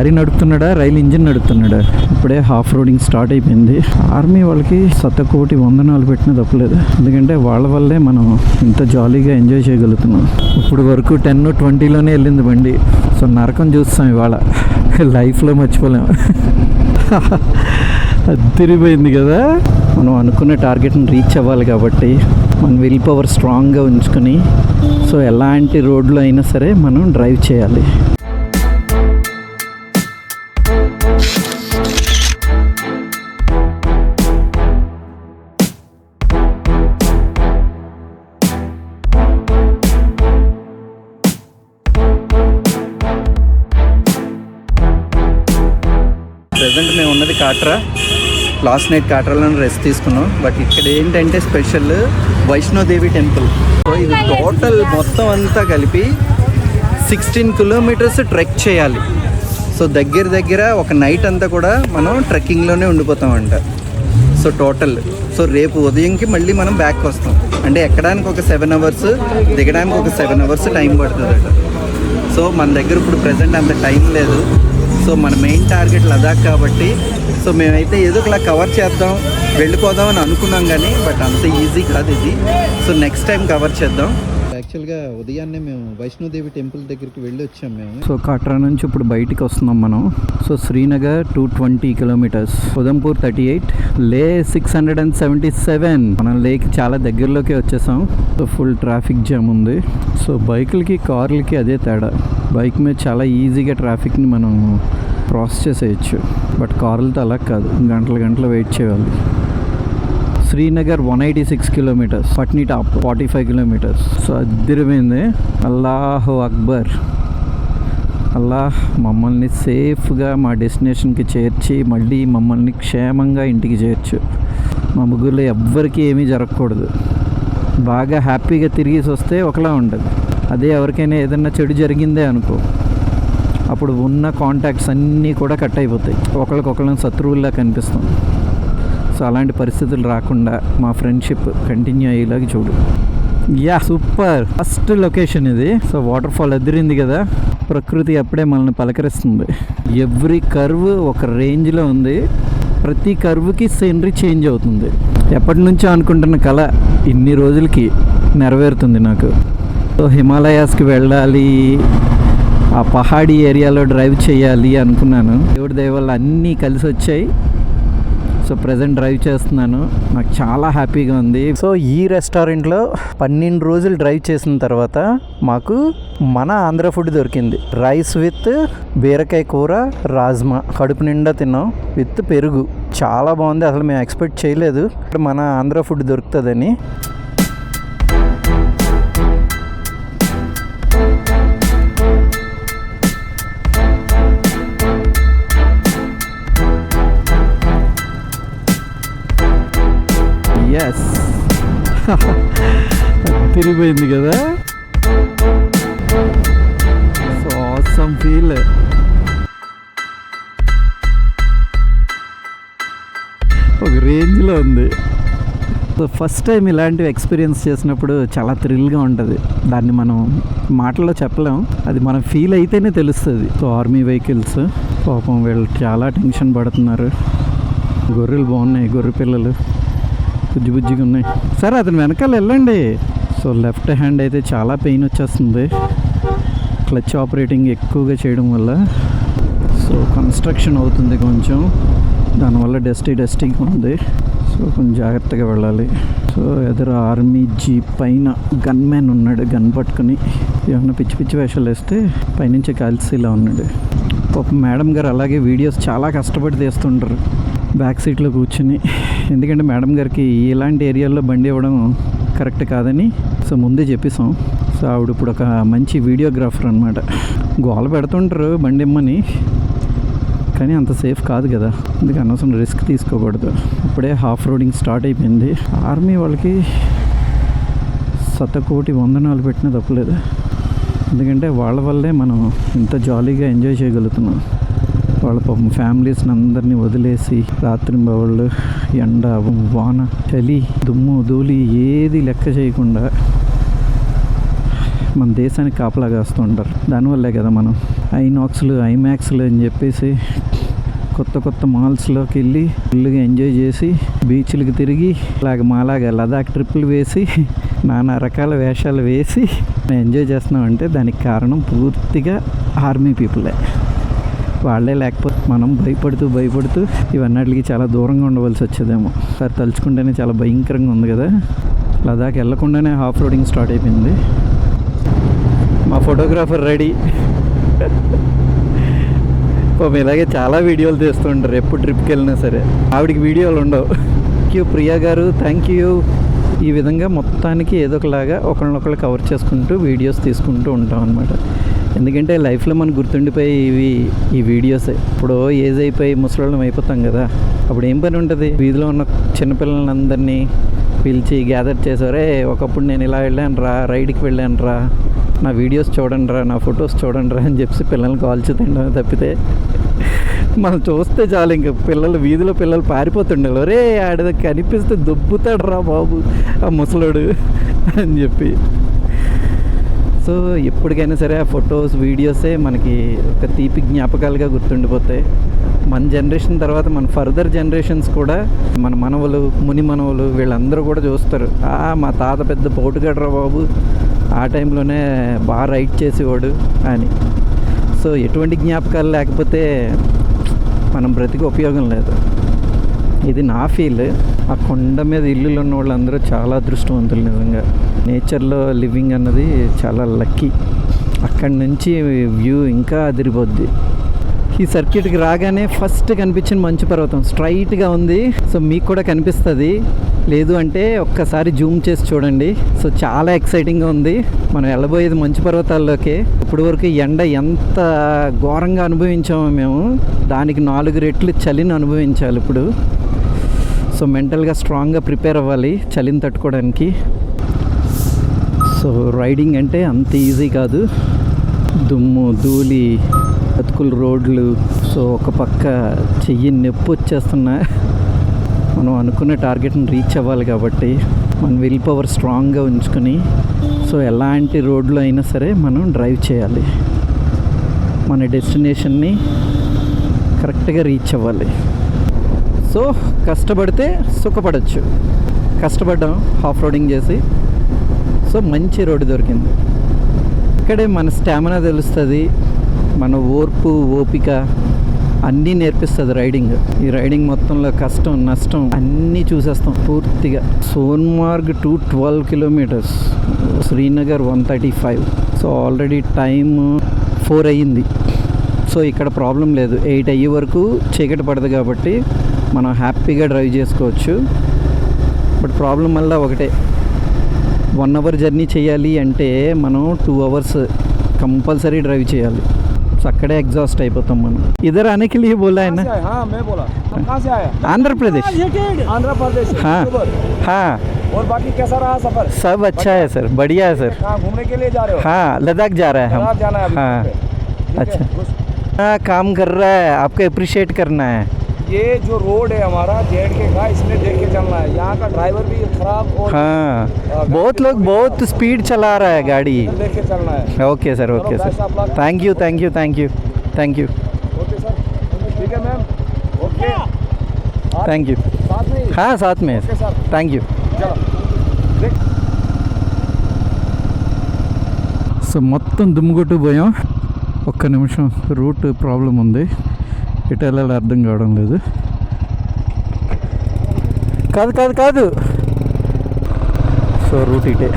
Lorry నడుపుతున్నాడా? రైలు engine నడుపుతున్నాడా? ఇప్పుడే హాఫ్ రోడింగ్ స్టార్ట్ అయిపోయింది. ఆర్మీ వాళ్ళకి శతకోటి వందనాలు పెట్టిన తప్పలేదు. ఎందుకంటే వాళ్ళ వల్లే మనం ఇంత జాలీగా ఎంజాయ్ చేయగలుగుతున్నాం. ఇప్పుడు వరకు టెన్ ట్వంటీలోనే వెళ్ళింది బండి. సో నరకం చూస్తాం ఇవాళ. లైఫ్లో మర్చిపోలేము తిరిగిపోయింది కదా? మనం అనుకున్న టార్గెట్ని రీచ్ అవ్వాలి కాబట్టి మన విల్ పవర్ స్ట్రాంగ్గా ఉంచుకొని సో ఎలాంటి రోడ్లు అయినా సరే మనం డ్రైవ్ చేయాలి. కాట్రా. లాస్ట్ నైట్ కాట్రాలో రెస్ట్ తీసుకున్నాం. బట్ ఇక్కడ ఏంటంటే స్పెషల్ వైష్ణోదేవి టెంపుల్ సో ఇది టోటల్ మొత్తం అంతా కలిపి సిక్స్టీన్ కిలోమీటర్స్ ట్రెక్ చేయాలి. సో దగ్గర దగ్గర ఒక నైట్ అంతా కూడా మనం ట్రెక్కింగ్లోనే ఉండిపోతామంట. సో టోటల్ సో రేపు ఉదయంకి మళ్ళీ మనం బ్యాక్ వస్తాం. అంటే ఎక్కడానికి ఒక సెవెన్ అవర్స్ దిగడానికి ఒక సెవెన్ అవర్స్ టైం పడుతుందట. సో మన దగ్గర ఇప్పుడు ప్రజెంట్ అంత టైం లేదు. సో మన మెయిన్ టార్గెట్ లదాఖ్ కాబట్టి సో మేమైతే ఏదో ఒకలా కవర్ చేద్దాం వెళ్ళిపోదాం అని అనుకున్నాం కానీ బట్ అంత ఈజీ కాదు ఇది. సో నెక్స్ట్ టైం కవర్ చేద్దాం. యాక్చువల్గా ఉదయాన్నే మేము వైష్ణోదేవి టెంపుల్ దగ్గరికి వెళ్ళి వచ్చాం మేము. సో కట్రా నుంచి ఇప్పుడు బయటికి వస్తున్నాం మనం. So Srinagar two twenty kilometres Udhampur thirty eight Leh six hundred and seventy seven మనం లేక్ చాలా దగ్గరలోకి వచ్చేసాం. సో ఫుల్ ట్రాఫిక్ జామ్ ఉంది. సో బైకులకి కార్లకి అదే తేడా. బైక్ మీద చాలా ఈజీగా ట్రాఫిక్ని మనం ప్రాసెస్ చేసేయచ్చు. బట్ కార్లతో అలా కాదు. గంటల గంటలు వెయిట్ చేయాలి. Srinagar one eighty six kilometres Patnitop forty five kilometres. So అదిరిపోయింది అల్లాహు అక్బర్. అల్లాహ్ మమ్మల్ని సేఫ్గా మా డెస్టినేషన్కి చేర్చి మళ్ళీ మమ్మల్ని క్షేమంగా ఇంటికి చేర్చు. మా ముగ్గురులో ఎవ్వరికీ ఏమీ జరగకూడదు. బాగా హ్యాపీగా తిరిగేసి వస్తే ఒకలా ఉండదు. అదే ఎవరికైనా ఏదైనా చెడు జరిగిందే అనుకో. అప్పుడు ఉన్న కాంటాక్ట్స్ అన్నీ కూడా కట్ అయిపోతాయి. ఒకరికొకళ్ళని శత్రువుల్లా కనిపిస్తాం. సో అలాంటి పరిస్థితులు రాకుండా మా ఫ్రెండ్షిప్ కంటిన్యూ అయ్యేలాగా చూడు. యా సూపర్ ఫస్ట్ లొకేషన్ ఇది. సో వాటర్ ఫాల్ ఎదిరింది కదా. ప్రకృతి అప్పుడే మనల్ని పలకరిస్తుంది. ఎవ్రీ కర్వ్ ఒక రేంజ్లో ఉంది. ప్రతి కర్వ్కి సీనరీ చేంజ్ అవుతుంది. ఎప్పటి నుంచో అనుకుంటున్న కళ ఇన్ని రోజులకి నెరవేరుతుంది నాకు. సో హిమాలయాస్కి వెళ్ళాలి. ఆ పహాడీ ఏరియాలో డ్రైవ్ చేయాలి అనుకున్నాను. దేవుడి దయ అన్నీ కలిసి వచ్చాయి. సో ప్రజెంట్ డ్రైవ్ చేస్తున్నాను. నాకు చాలా హ్యాపీగా ఉంది. సో ఈ రెస్టారెంట్లో పన్నెండు రోజులు డ్రైవ్ చేసిన తర్వాత మాకు మన ఆంధ్ర ఫుడ్ దొరికింది. రైస్ విత్ బీరకాయ కూర రాజ్మా. కడుపు నిండా తిన్నాం. విత్ పెరుగు. చాలా బాగుంది. అసలు మేము ఎక్స్పెక్ట్ చేయలేదు. మన ఆంధ్ర ఫుడ్ దొరుకుతుందని. అయిపోయింది కదా. సో ఫీల్ ఒక రేంజ్లో ఉంది. సో ఫస్ట్ టైం ఇలాంటివి ఎక్స్పీరియన్స్ చేసినప్పుడు చాలా థ్రిల్గా ఉంటుంది. దాన్ని మనం మాటల్లో చెప్పలేం. అది మనం ఫీల్ అయితేనే తెలుస్తుంది. సో ఆర్మీ వెహికల్స్ పాపం వీళ్ళు చాలా టెన్షన్ పడుతున్నారు. గొర్రెలు బాగున్నాయి గొర్రె పిల్లలు. బుజ్జి బుజ్జిగా ఉన్నాయి. సరే అతను వెనకాల వెళ్ళండి. సో లెఫ్ట్ హ్యాండ్ అయితే చాలా పెయిన్ వచ్చేస్తుంది. క్లచ్ ఆపరేటింగ్ ఎక్కువగా చేయడం వల్ల. సో కన్స్ట్రక్షన్ అవుతుంది కొంచెం. దానివల్ల డస్టీ డస్టీగా ఉంది. సో కొంచెం జాగ్రత్తగా వెళ్ళాలి. సో ఎదురు ఆర్మీ జీప్ పైన గన్ మ్యాన్ ఉన్నాడు గన్ పట్టుకుని. ఏమన్నా పిచ్చి పిచ్చి వేషాలు వేస్తే పైనుంచి కలిసి ఇలా ఉన్నాడు. పాప మేడం గారు అలాగే వీడియోస్ చాలా కష్టపడి తీస్తుంటారు. బ్యాక్ సీట్లో కూర్చుని. ఎందుకంటే మేడం గారికి ఇలాంటి ఏరియాల్లో బండి ఇవ్వడం కరెక్ట్ కాదని సో ముందే చెప్పేసాం సో ఆవిడ ఇప్పుడు ఒక మంచి వీడియోగ్రాఫర్ అనమాట గోల పెడుతుంటారు బండి ఇమ్మని కానీ అంత సేఫ్ కాదు కదా. అందుకే అనవసరం రిస్క్ తీసుకోకూడదు. ఇప్పుడే హాఫ్ రోడింగ్ స్టార్ట్ అయిపోయింది. ఆర్మీ వాళ్ళకి శతకోటి వందనాలు పెట్టినా తప్పలేదు. ఎందుకంటే వాళ్ళ వల్లే మనం ఇంత జాలీగా ఎంజాయ్ చేయగలుగుతున్నాం. వాళ్ళ పాపం ఫ్యామిలీస్ని అందరినీ వదిలేసి రాత్రి వాళ్ళు ఎండ వాన చలి దుమ్ము ధూళి ఏది లెక్క చేయకుండా మన దేశానికి కాపలా కాస్తూ ఉంటారు. దానివల్లే కదా మనం ఐనాక్స్లు ఐమాక్స్లు అని చెప్పేసి కొత్త కొత్త మాల్స్లోకి వెళ్ళి ఫుల్గా ఎంజాయ్ చేసి బీచ్లకు తిరిగి ఇలాగ మాలాగా లదాఖ్ ట్రిప్పులు వేసి నానా రకాల వేషాలు వేసి ఎంజాయ్ చేస్తున్నామంటే దానికి కారణం పూర్తిగా ఆర్మీ పీపులే. వాళ్ళే లేకపోతే మనం భయపడుతూ భయపడుతూ ఇవన్నిటికి చాలా దూరంగా ఉండవలసి వచ్చేదేమో. సార్ తలుచుకుంటేనే చాలా భయంకరంగా ఉంది కదా. లదాఖ్ వెళ్ళకుండానే హాఫ్ రోడింగ్ స్టార్ట్ అయిపోయింది. మా ఫోటోగ్రాఫర్ రెడీ పాపం ఇలాగే చాలా వీడియోలు తీస్తూ ఉంటారు ఎప్పుడు ట్రిప్కి వెళ్ళినా సరే. ఆవిడకి వీడియోలు ఉండవు. థ్యాంక్ యూ ప్రియా గారు. థ్యాంక్ యూ ఈ విధంగా మొత్తానికి ఏదో ఒకలాగా ఒకరినొకరు కవర్ చేసుకుంటూ వీడియోస్ తీసుకుంటూ ఉంటాం అనమాట ఎందుకంటే లైఫ్లో మనం గుర్తుండిపోయి ఇవి ఈ వీడియోసే ఇప్పుడు ఏజ్ అయిపోయి ముసలోళ్ళం అయిపోతాం కదా అప్పుడు ఏం పని ఉంటుంది? వీధిలో ఉన్న చిన్నపిల్లలందరినీ పిలిచి గ్యాదర్ చేసారే ఒకప్పుడు నేను ఇలా వెళ్ళాను రా రైడ్కి వెళ్ళాను రా నా వీడియోస్ చూడండి రా నా ఫొటోస్ చూడండి రా అని చెప్పి పిల్లల్ని కాల్చి తినడం తప్పితే మనం చూస్తే చాలు ఇంకా పిల్లలు వీధిలో పిల్లలు పారిపోతుండాలి రే ఆడ కనిపిస్తే దొబ్బుతాడు రా బాబు ఆ ముసలోడు అని చెప్పి సో ఎప్పటికైనా సరే ఆ ఫొటోస్ వీడియోసే మనకి ఒక తీపి జ్ఞాపకాలుగా గుర్తుండిపోతాయి. మన జనరేషన్ తర్వాత మన ఫర్దర్ జనరేషన్స్ కూడా మన మనవలు ముని మనవలు వీళ్ళందరూ కూడా చూస్తారు. ఆ మా తాత పెద్ద పోటుగడరా బాబు ఆ టైంలోనే బాగా రైడ్ చేసేవాడు అని. సో ఎటువంటి జ్ఞాపకాలు లేకపోతే మనం బ్రతికి ఉపయోగం లేదు. ఇది నా ఫీల్. ఆ కొండ మీద ఇల్లులు ఉన్న వాళ్ళందరూ చాలా అదృష్టవంతులు నిజంగా. నేచర్లో లివింగ్ అన్నది చాలా లక్కీ. అక్కడి నుంచి వ్యూ ఇంకా అదిరిపోద్ది. ఈ సర్క్యూట్కి రాగానే ఫస్ట్ కనిపించిన మంచు పర్వతం స్ట్రైట్గా ఉంది. సో మీకు కూడా కనిపిస్తుంది. లేదు అంటే ఒక్కసారి జూమ్ చేసి చూడండి. సో చాలా ఎక్సైటింగ్గా ఉంది. మనం వెళ్ళబోయేది మంచు పర్వతాల్లోకి. ఇప్పుడు వరకు ఎండ ఎంత ఘోరంగా అనుభవించామో మేము. దానికి నాలుగు రెట్లు చలిని అనుభవించాలి ఇప్పుడు. సో మెంటల్గా స్ట్రాంగ్గా ప్రిపేర్ అవ్వాలి చలిని తట్టుకోవడానికి. సో రైడింగ్ అంటే అంత ఈజీ కాదు. దుమ్ము ధూళి బతుకులు రోడ్లు. సో ఒక పక్క చెయ్యి నొప్పి వచ్చేస్తున్నా. మనం అనుకున్న టార్గెట్ని రీచ్ అవ్వాలి కాబట్టి మన విల్ పవర్ స్ట్రాంగ్గా ఉంచుకొని సో ఎలాంటి రోడ్లు అయినా సరే మనం డ్రైవ్ చేయాలి. మన డెస్టినేషన్ని కరెక్ట్గా రీచ్ అవ్వాలి. సో కష్టపడితే సుఖపడచ్చు. కష్టపడ్డాం హాఫ్ రోడింగ్ చేసి. సో మంచి రోడ్డు దొరికింది. ఇక్కడే మన స్టామినా తెలుస్తుంది మన ఓర్పు ఓపిక అన్నీ నేర్పిస్తుంది రైడింగ్. ఈ రైడింగ్ మొత్తంలో కష్టం నష్టం అన్నీ చూసేస్తాం పూర్తిగా. Sonmarg to twelve kilometres Srinagar one thirty five. So already time four అయ్యింది. సో ఇక్కడ ప్రాబ్లం లేదు. ఎయిట్ అయ్యే వరకు చీకటి పడదు కాబట్టి మనం హ్యాపీగా డ్రైవ్ చేసుకోవచ్చు. బట్ ప్రాబ్లం వల్ల ఒకటే వన్ అవర్ జర్నీ చేయాలి అంటే మనం టూ అవర్స్ కంపల్సరీ డ్రైవ్ చేయాలి సో అక్కడే ఎగ్జాస్ట్ అయిపోతాం మనం ఇద్దరు అనేకి లియే బోలా ఆయన कहाँ से आए? हाँ मैं बोला हम कहाँ से आए ఆంధ్రప్రదేశ్ आंध्र प्रदेश से, हाँ अक्टूबर। हाँ और बाकी कैसा रहा सफर सब अच्छा है सर बढ़िया है सर कहाँ घूमने के लिए जा रहे हो हाँ लद्दाख जा रहे हैं लद्दाख हम जाना है अभी हाँ trip पे। ठीक है, अच्छा। कुछ- हाँ काम कर रहा है आपको अप्रिशिएट करना है ये जो रोड है हमारा जेड के का इसमें देख के चलना है यहाँ का ड्राइवर भी खराब और हाँ बहुत लोग बहुत स्पीड चला रहा है गाड़ी देख के चलना है ओके सर ओके चलो, sir best of luck. Thank you thank you thank you thank you okay sir ठीक है मैम ओके आप थैंक यू साथ में ही? हाँ साथ में ओके सर थैंक यू चलो देख సో మొత్తం దుమ్ముగొట్టు పోయాం ఒక్క నిమిషం రూట్ ప్రాబ్లం ఉంది ఎటు వెళ్ళాలో అర్థం కావడం లేదు. కాదు కాదు కాదు. సో రూట్ ఇటే.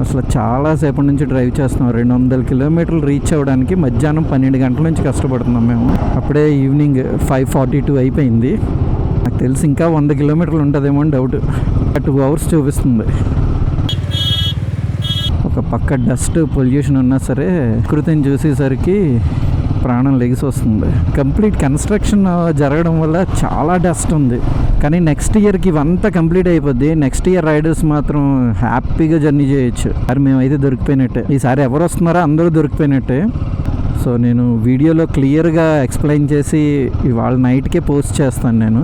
అసలు చాలాసేపటి నుంచి డ్రైవ్ చేస్తున్నాం. రెండు వందల కిలోమీటర్లు రీచ్ అవ్వడానికి మధ్యాహ్నం పన్నెండు గంటల నుంచి కష్టపడుతున్నాం మేము. అప్పుడే ఈవినింగ్ ఫైవ్ ఫార్టీ టూ అయిపోయింది. నాకు తెలిసి ఇంకా వంద కిలోమీటర్లు ఉంటుందేమో అని డౌట్. టూ అవర్స్ చూపిస్తుంది. ఒక పక్క డస్ట్ పొల్యూషన్ ఉన్నా సరే ప్రకృతిని చూసేసరికి ప్రాణం లెగిసి వస్తుంది. కంప్లీట్ కన్స్ట్రక్షన్ జరగడం వల్ల చాలా డస్ట్ ఉంది. కానీ నెక్స్ట్ ఇయర్కి ఇవంతా కంప్లీట్ అయిపోద్ది. నెక్స్ట్ ఇయర్ రైడర్స్ మాత్రం హ్యాపీగా జర్నీ చేయొచ్చు. మరి మేమైతే దొరికిపోయినట్టే. ఈసారి ఎవరు వస్తున్నారో అందరూ దొరికిపోయినట్టే. సో నేను వీడియోలో క్లియర్గా ఎక్స్ప్లెయిన్ చేసి ఇవాళ నైట్కే పోస్ట్ చేస్తాను నేను.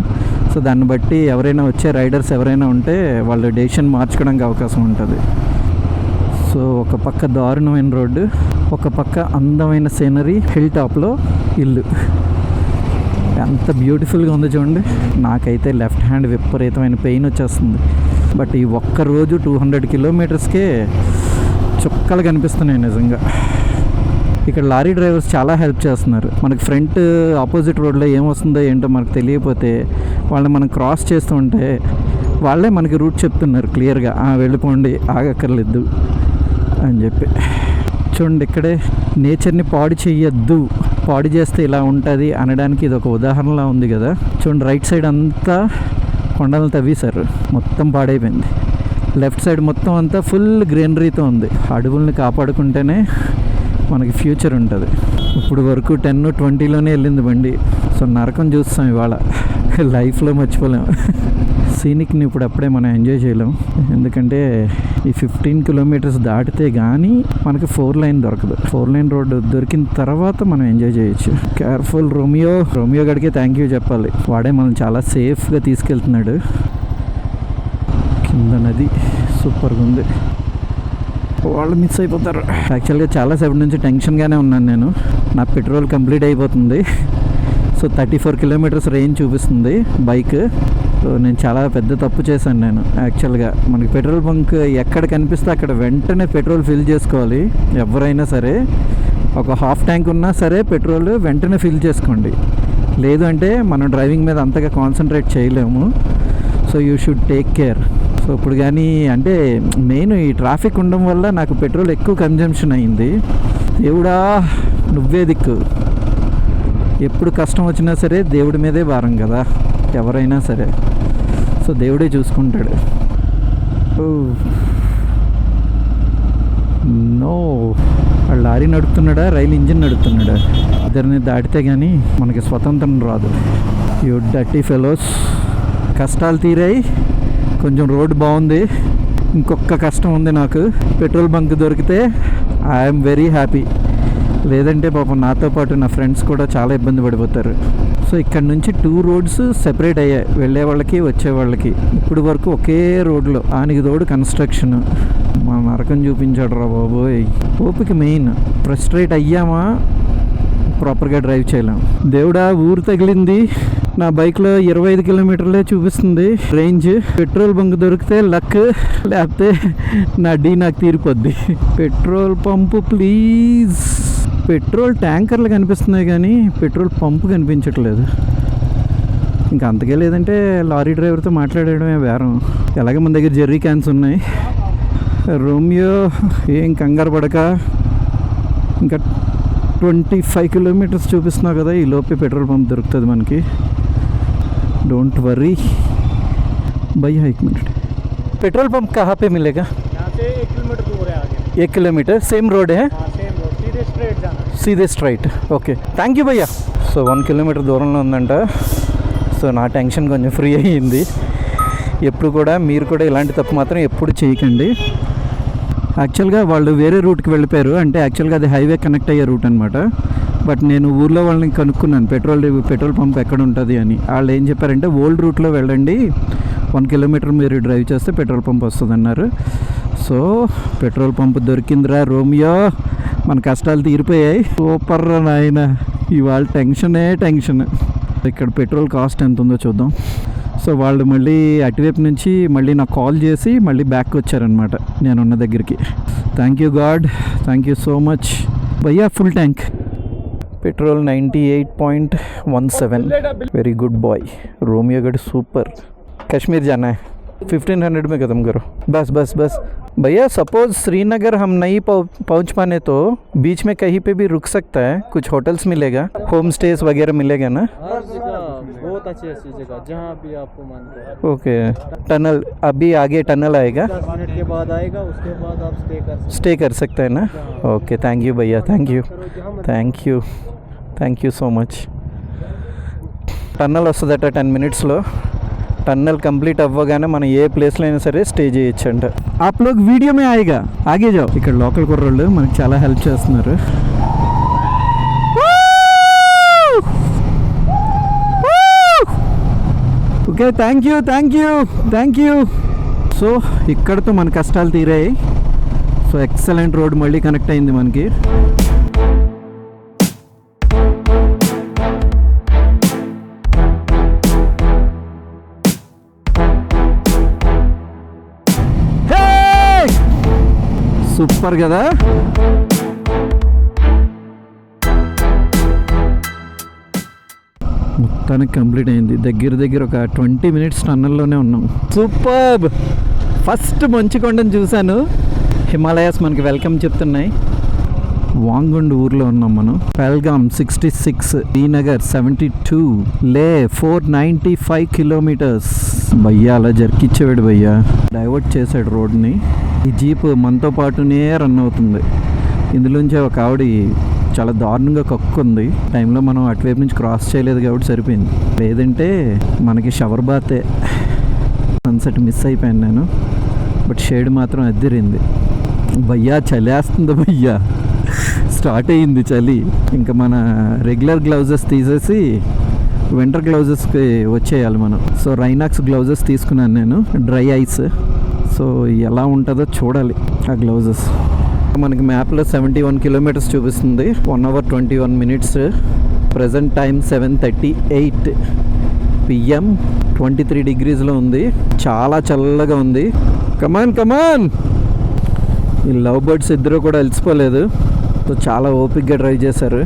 సో దాన్ని బట్టి ఎవరైనా వచ్చే రైడర్స్ ఎవరైనా ఉంటే వాళ్ళు డెసిషన్ మార్చుకోవడానికి అవకాశం ఉంటుంది. సో ఒక పక్క దారుణమైన రోడ్డు. ఒక పక్క అందమైన సీనరీ హిల్ టాప్లో ఇల్లు. ఎంత బ్యూటిఫుల్గా ఉందో చూడండి. నాకైతే లెఫ్ట్ హ్యాండ్ విపరీతమైన పెయిన్ వచ్చేస్తుంది. బట్ ఈ ఒక్క రోజు టూ హండ్రెడ్ కిలోమీటర్స్కే చుక్కలు కనిపిస్తున్నాయి నిజంగా. ఇక్కడ లారీ డ్రైవర్స్ చాలా హెల్ప్ చేస్తున్నారు. మనకి ఫ్రంట్ ఆపోజిట్ రోడ్లో ఏమొస్తుందో ఏంటో మనకు తెలియకపోతే వాళ్ళని మనం క్రాస్ చేస్తూ ఉంటే వాళ్ళే మనకి రూట్ చెప్తున్నారు క్లియర్గా వెళ్ళిపోండి ఆగక్కర్లేదు అని చెప్పి. చూడండి ఇక్కడే నేచర్ని పాడు చేయొద్దు పాడు చేస్తే ఇలా ఉంటుంది అనడానికి ఇది ఒక ఉదాహరణలా ఉంది కదా. చూడండి రైట్ సైడ్ అంతా కొండలు తవ్వేశారు మొత్తం పాడైపోయింది. లెఫ్ట్ సైడ్ మొత్తం అంతా ఫుల్ గ్రీనరీతో ఉంది. అడవుల్ని కాపాడుకుంటేనే మనకి ఫ్యూచర్ ఉంటుంది. ఇప్పుడు వరకు టెన్ ట్వంటీలోనే వెళ్ళింది బండి. సో నరకం చూస్తాం ఇవాళ. లైఫ్లో మర్చిపోలేము సీనిక్ని ఇప్పుడు అప్పుడే మనం ఎంజాయ్ చేయలేం. ఎందుకంటే ఈ ఫిఫ్టీన్ కిలోమీటర్స్ దాటితే కానీ మనకి ఫోర్ లైన్ దొరకదు. ఫోర్ లైన్ రోడ్డు దొరికిన తర్వాత మనం ఎంజాయ్ చేయొచ్చు. కేర్ఫుల్ రోమియో రోమియో గడికే థ్యాంక్ యూ చెప్పాలి. వాడే మనం చాలా సేఫ్గా తీసుకెళ్తున్నాడు. కింద నది సూపర్గా ఉంది. వాళ్ళు మిస్ అయిపోతారు. యాక్చువల్గా చాలాసేపటి నుంచి టెన్షన్గానే ఉన్నాను నేను. నా పెట్రోల్ కంప్లీట్ అయిపోతుంది. So thirty four kilometres range చూపిస్తుంది బైక్ సో నేను చాలా పెద్ద తప్పు చేశాను నేను యాక్చువల్గా మనకి పెట్రోల్ బంక్ ఎక్కడ కనిపిస్తే అక్కడ వెంటనే పెట్రోల్ ఫిల్ చేసుకోవాలి ఎవరైనా సరే. ఒక హాఫ్ ట్యాంక్ ఉన్నా సరే పెట్రోల్ వెంటనే ఫిల్ చేసుకోండి. లేదు అంటే మనం డ్రైవింగ్ మీద అంతగా కాన్సన్ట్రేట్ చేయలేము. So you should take care so ఇప్పుడు కానీ అంటే మెయిన్ ఈ ట్రాఫిక్ ఉండడం వల్ల నాకు పెట్రోల్ ఎక్కువ కన్జంప్షన్ అయింది. దేవుడా నువ్వే దిక్కు. ఎప్పుడు కష్టం వచ్చినా సరే దేవుడి మీదే భారం కదా. ఎవరైనా సరే. సో దేవుడే చూసుకుంటాడు. నో. వాళ్ళు లారీ నడుపుతున్నాడా? రైలు ఇంజిన్ నడుపుతున్నాడా? ఇద్దరిని దాటితే కానీ మనకి స్వతంత్రం రాదు. You dirty fellows. కష్టాలు తీరాయి. కొంచెం రోడ్డు బాగుంది. ఇంకొక కష్టం ఉంది నాకు. పెట్రోల్ బంక్ దొరికితే ఐఎమ్ వెరీ హ్యాపీ. లేదంటే పాపం నాతో పాటు నా ఫ్రెండ్స్ కూడా చాలా ఇబ్బంది పడిపోతారు. సో ఇక్కడ నుంచి టూ రోడ్స్ సెపరేట్ అయ్యాయి. వెళ్ళే వాళ్ళకి వచ్చే వాళ్ళకి. ఇప్పుడు వరకు ఒకే రోడ్లో ఆనికి తోడు కన్స్ట్రక్షన్ మా నరకం చూపించాడు రా బాబోయ్. ఓపిక మెయిన్. ఫ్రస్ట్రేట్ అయ్యామా? ప్రాపర్గా డ్రైవ్ చేయలేం. దేవుడా ఊరు తగిలింది. నా బైక్లో ఇరవై ఐదు కిలోమీటర్లే చూపిస్తుంది. రేంజ్. పెట్రోల్ బంక్ దొరికితే లక్. లేకపోతే నా డీ నాకు తీరిపోద్ది. Petrol pump please. పెట్రోల్ ట్యాంకర్లు కనిపిస్తున్నాయి కానీ పెట్రోల్ పంపు కనిపించట్లేదు ఇంకా అంతకే లేదంటే లారీ డ్రైవర్తో మాట్లాడడమే బేరం ఎలాగ మన దగ్గర జెర్రీ క్యాన్స్ ఉన్నాయి రోమియో ఏం కంగారు పడక ఇంకా ట్వంటీ ఫైవ్ కిలోమీటర్స్ చూపిస్తున్నావు కదా ఈ లోపే పెట్రోల్ పంప్ దొరుకుతుంది మనకి डोंट वरी भैया एक मिनट पेट्रोल पंप कहाँ पे मिलेगा यहाँ से एक किलोमीटर दूर है आगे एक किलोमीटर सेम रोड है हाँ సీదే స్ట్రైట్ ఓకే థ్యాంక్ యూ భయ్యా సో వన్ కిలోమీటర్ దూరంలో ఉందంట. సో నా టెన్షన్ కొంచెం ఫ్రీ అయ్యింది. ఎప్పుడు కూడా మీరు కూడా ఇలాంటి తప్పు మాత్రం ఎప్పుడు చేయకండి. యాక్చువల్గా వాళ్ళు వేరే రూట్కి వెళ్ళిపోయారు. అంటే యాక్చువల్గా అది హైవే కనెక్ట్ అయ్యే రూట్ అనమాట బట్ నేను ఊర్లో వాళ్ళని కనుక్కున్నాను. పెట్రోల్ పెట్రోల్ పంప్ ఎక్కడ ఉంటుంది అని. వాళ్ళు ఏం చెప్పారంటే ఓల్డ్ రూట్లో వెళ్ళండి. వన్ కిలోమీటర్ మీరు డ్రైవ్ చేస్తే పెట్రోల్ పంప్ వస్తుంది అన్నారు సో పెట్రోల్ పంప్ దొరికిందిరా రోమియో. మన కష్టాలు తీరిపోయాయి. సూపర్ నాయన. ఇవాళ టెన్షనే టెన్షన్. ఇక్కడ పెట్రోల్ కాస్ట్ ఎంత ఉందో చూద్దాం. సో వాళ్ళు మళ్ళీ అటువైపు నుంచి మళ్ళీ నాకు కాల్ చేసి మళ్ళీ బ్యాక్ వచ్చారనమాట నేనున్న దగ్గరికి. Thank you God thank you so much భయ్యా full tank petrol ninety eight point one seven. Very good boy Romeo గడ్ సూపర్. కశ్మీర్ జానా फिफ्टीन हंड्रेड में ख़त्म करो बस बस बस भैया सपोज श्रीनगर हम नहीं पहुं- पहुंच पाने तो बीच में कहीं पे भी रुक सकता है कुछ होटल्स मिलेगा होम स्टेज वगैरह मिलेगा ना हर जगह बहुत अच्छी अच्छी जगह जहाँ भी आपको मन करे ओके टनल अभी आगे टनल आएगा दस मिनट के बाद आएगा उसके बाद आप स्टे कर सकते स्टे कर सकते हैं ना ओके थैंक यू भैया thank you thank you thank you so much tunnel వస్తుందట టెన్ మినిట్స్లో టన్నల్ కంప్లీట్ అవ్వగానే మనం ఏ ప్లేస్లో అయినా సరే స్టే చేయొచ్చు అంట ఆప్ లోగ్ వీడియో మే ఆయేగా. ఆగే జావ్. ఇక్కడ లోకల్ కుర్రోళ్ళు మనకి చాలా హెల్ప్ చేస్తున్నారు. Okay thank you thank you thank you so ఇక్కడతో మన కష్టాలు తీరాయి. సో ఎక్సలెంట్ రోడ్ మళ్ళీ కనెక్ట్ అయింది మనకి. సూపర్ కదా? మొత్తానికి కంప్లీట్ అయింది. దగ్గర దగ్గర ఒక ట్వంటీ మినిట్స్ టన్నల్లోనే ఉన్నాం. సూపర్! ఫస్ట్ మంచు కొండను చూశాను. హిమాలయాస్ మనకి వెల్కమ్ చెప్తున్నాయి. వాంగుండ్ ఊర్లో ఉన్నాం మనం. Pahalgam sixty six Srinagar seventy two Leh four ninety five kilometres. భయ్యా అలా జరికిచ్చేవాడు భయ్యా. డైవర్ట్ చేశాడు రోడ్ని. ఈ జీప్ మనతో పాటునే రన్ అవుతుంది. ఇందులోంచి ఒక ఆవిడ చాలా దారుణంగా కక్కుంది. టైంలో మనం అటువైపు నుంచి క్రాస్ చేయలేదు కాబట్టి సరిపోయింది. లేదంటే మనకి షవర్ బాతే సన్సెట్ మిస్ అయిపోయాను నేను. బట్ షేడ్ మాత్రం అద్దరింది. భయ్యా చలేస్తుంది భయ్యా. స్టార్ట్ అయ్యింది చలి. ఇంకా మన రెగ్యులర్ గ్లౌజెస్ తీసేసి వింటర్ గ్లౌజెస్కి వచ్చేయాలి మనం. సో రైనాక్స్ గ్లౌజెస్ తీసుకున్నాను నేను. డ్రై ఐస్ సో ఎలా ఉంటుందో చూడాలి ఆ గ్లౌజెస్. మనకి మ్యాప్లో సెవెంటీ వన్ కిలోమీటర్స్ చూపిస్తుంది. One hour twenty one minutes. Present time seven thirty eight PM twenty three డిగ్రీస్లో ఉంది. చాలా చల్లగా ఉంది. కమాన్ కమాన్ ఈ లవ్ బర్డ్స్ ఇద్దరు కూడా అలసిపోలేదు. సో చాలా ఓపిక్గా డ్రైవ్ చేశారు.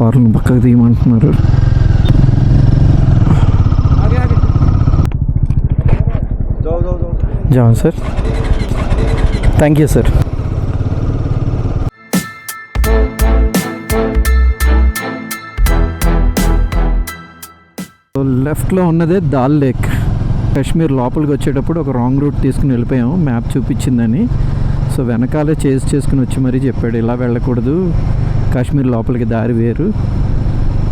కార్లు పక్కకు తీయమంటున్నారు. జాన్ సార్. థ్యాంక్ యూ సార్ లెఫ్ట్లో ఉన్నదే దాల్ లేక్ కాశ్మీర్ లోపలికి వచ్చేటప్పుడు ఒక రాంగ్ రూట్ తీసుకుని వెళ్ళిపోయాము. మ్యాప్ చూపించిందని. సో వెనకాలే చేసి చేసుకుని వచ్చి మరీ చెప్పాడు. ఇలా వెళ్ళకూడదు. కాశ్మీర్ లోపలికి దారి వేరు.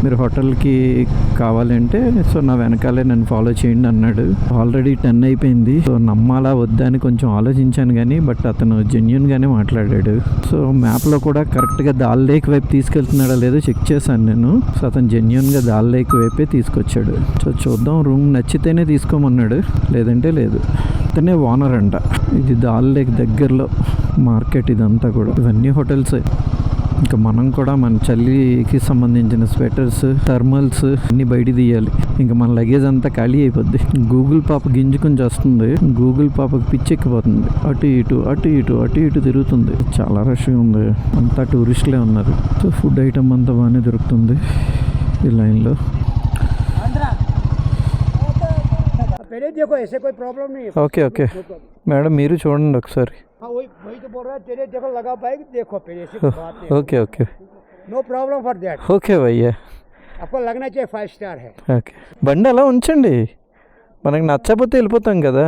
మీరు హోటల్కి కావాలంటే సో నా వెనకాలే నన్ను ఫాలో చేయండి అన్నాడు. ఆల్రెడీ టెన్ అయిపోయింది. సో నమ్మాలా వద్దా అని కొంచెం ఆలోచించాను కానీ బట్ అతను జెన్యున్గానే మాట్లాడాడు. సో మ్యాప్లో కూడా కరెక్ట్గా దాల్ లేక్ వైపు తీసుకెళ్తున్నాడా లేదో చెక్ చేశాను నేను. సో అతను జెన్యున్గా దాల్ లేక్ వైపే తీసుకొచ్చాడు. సో చూద్దాం రూమ్ నచ్చితేనే తీసుకోమన్నాడు. లేదంటే లేదు. అతనే ఓనర్ అంట. ఇది దాల్ లేక్ దగ్గరలో మార్కెట్ ఇదంతా కూడా. ఇవన్నీ హోటల్సే. ఇంకా మనం కూడా మన చలికి సంబంధించిన స్వెటర్స్ థర్మల్స్ అన్ని బయట తీయాలి. ఇంకా మన లగేజ్ అంతా ఖాళీ అయిపోద్ది. గూగుల్ పాప గింజుకొని వస్తుంది గూగుల్ పాపకి పిచ్చెక్కిపోతుంది. అటు ఇటు అటు ఇటు అటు ఇటు తిరుగుతుంది. చాలా రష్గా ఉంది. అంతా టూరిస్టులే ఉన్నారు. సో ఫుడ్ ఐటమ్ అంతా బాగానే దొరుకుతుంది. ఈ లైన్లో पहले देखो ऐसे कोई प्रॉब्लम नहीं है ఓకే ఓకే మేడం మీరు చూడండి ఒకసారి हाँ वही वही तो बोल रहा है तेरे देखो लगा पाएगी देखो पहले ऐसे कोई बात नहीं okay okay no problem for that okay భయ్యా आपको लगना चाहिए फाइव स्टार है ఓకే బండి అలా ఉంచండి మనకి నచ్చకపోతే వెళ్ళిపోతాం కదా